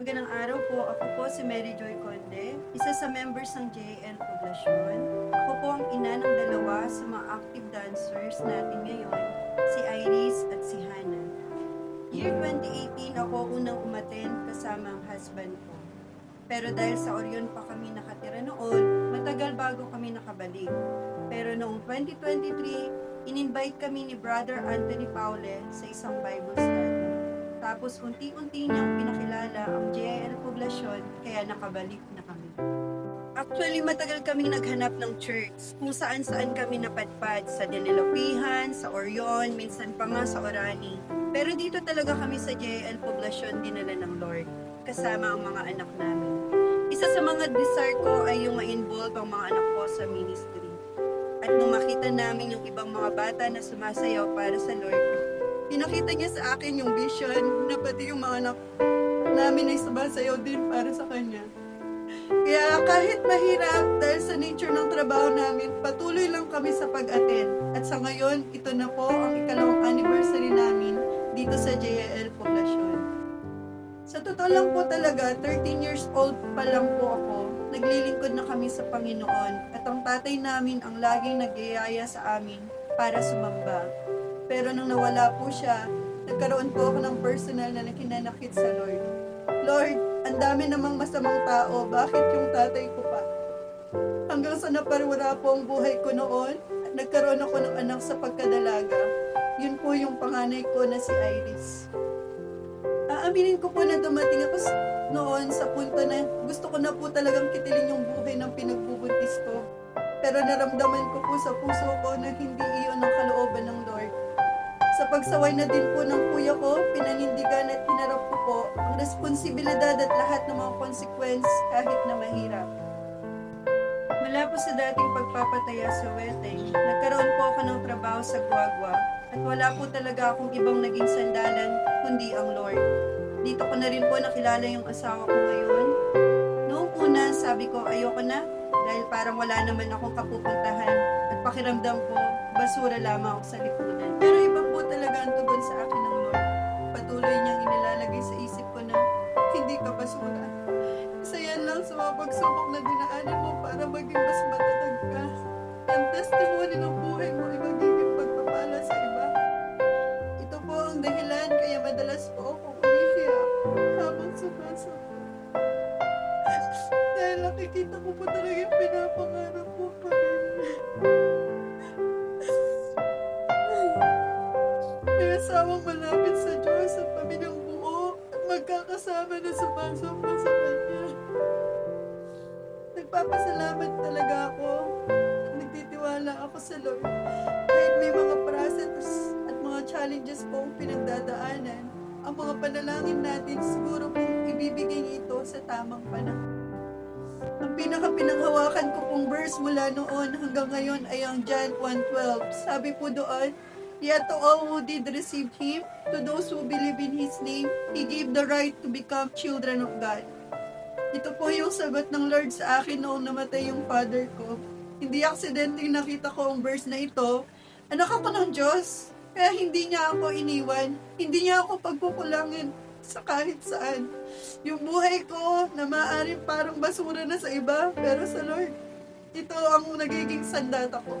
Magandang araw po. Ako po si Mary Joy Conde, isa sa members ng JN Poblasyon. Ako po ang ina ng dalawa sa mga active dancers natin ngayon, si Iris at si Hannah. Year 2018 ako unang umaten kasama ang husband ko. Pero dahil sa Orion pa kami nakatira noon, matagal bago kami nakabalik. Pero noong 2023, in-invite kami ni Brother Anthony Paule sa isang Bible study. Tapos unti-unti niyang pinakilala ang JL Poblasyon kaya nakabalik na kami. Actually, matagal kaming naghanap ng church kung saan-saan kami napadpad sa Dinilapihan, sa Orion, minsan pa nga sa Orani. Pero dito talaga kami sa JL Poblasyon dinala ng Lord, kasama ang mga anak namin. Isa sa mga desire ko ay yung ma-involve ang mga anak ko sa ministry. At nung makita namin yung ibang mga bata na sumasayaw para sa Lord, pinakita niya sa akin yung vision na pati yung mga anak namin ay sumasayaw din para sa Kanya. Kaya kahit mahirap dahil sa nature ng trabaho namin, patuloy lang kami sa pag-attend. At sa ngayon, ito na po ang ikalawang anniversary namin dito sa JL Poblasyon. Sa totoo lang po talaga, 13 years old pa lang po ako, naglilingkod na kami sa Panginoon at ang tatay namin ang laging nagyayaya sa amin para sumamba. Pero nung nawala po siya, nagkaroon po ako ng personal na nakinanakit sa Lord. Lord, ang dami namang masamang tao, bakit yung tatay ko pa? Hanggang sa naparwara po ang buhay ko noon, nagkaroon ako ng anak sa pagkadalaga. Yun po yung panganay ko na si Iris. Aaminin ko po na dumating ako noon sa punto na gusto ko na po talagang kitilin yung buhay ng pinagbubuntis ko. Pero naramdaman ko po sa puso ko na hindi iyon ang kalooban ng pagsaway na din po ng kuya ko, pinanindigan at hinarap ko po ang responsibilidad at lahat ng mga consequence kahit na mahirap. Mula po sa dating pagpapataya sa wedding, nagkaroon po ako ng trabaho sa Guagua at wala po talaga akong ibang naging sandalan kundi ang Lord. Dito ko na rin po nakilala yung asawa ko ngayon. Noong una, sabi ko ayoko na dahil parang wala naman akong kapupuntahan at pakiramdam ko, basura lamang ako sa lipunan. Lang sa mga pagsubok na dinaanan mo para maging mas matatag ka. Ang testimony ng buhay mo ay magiging pagpapala sa iba. Ito po ang dahilan kaya madalas po ako umiiyak habang sumasama. Dahil nakikita ko po talaga yung pinapangarap ko pamilya. May asawang malapit sa Diyos at pamilyang buo at magkakasama na sumasamba sa Kanya. Nagpapasalamat talaga ako nagtitiwala ako sa Lord. Kahit may mga process at mga challenges po ang pinagdadaanan, ang mga panalangin natin siguro pong ibibigay ito sa tamang panahon. Ang pinaka-pinanghawakan ko pong verse mula noon hanggang ngayon ay ang John 1.12. Sabi po doon, Yet to all who did receive Him, to those who believe in His name, He gave the right to become children of God. Ito po yung sagot ng Lord sa akin noong namatay yung father ko. Hindi aksidenteng nakita ko ang verse na ito. Anak ako ng Diyos, kaya hindi niya ako iniwan. Hindi niya ako pagkukulangin sa kahit saan. Yung buhay ko na maaaring parang basura na sa iba, pero sa Lord, ito ang nagiging sandata ko.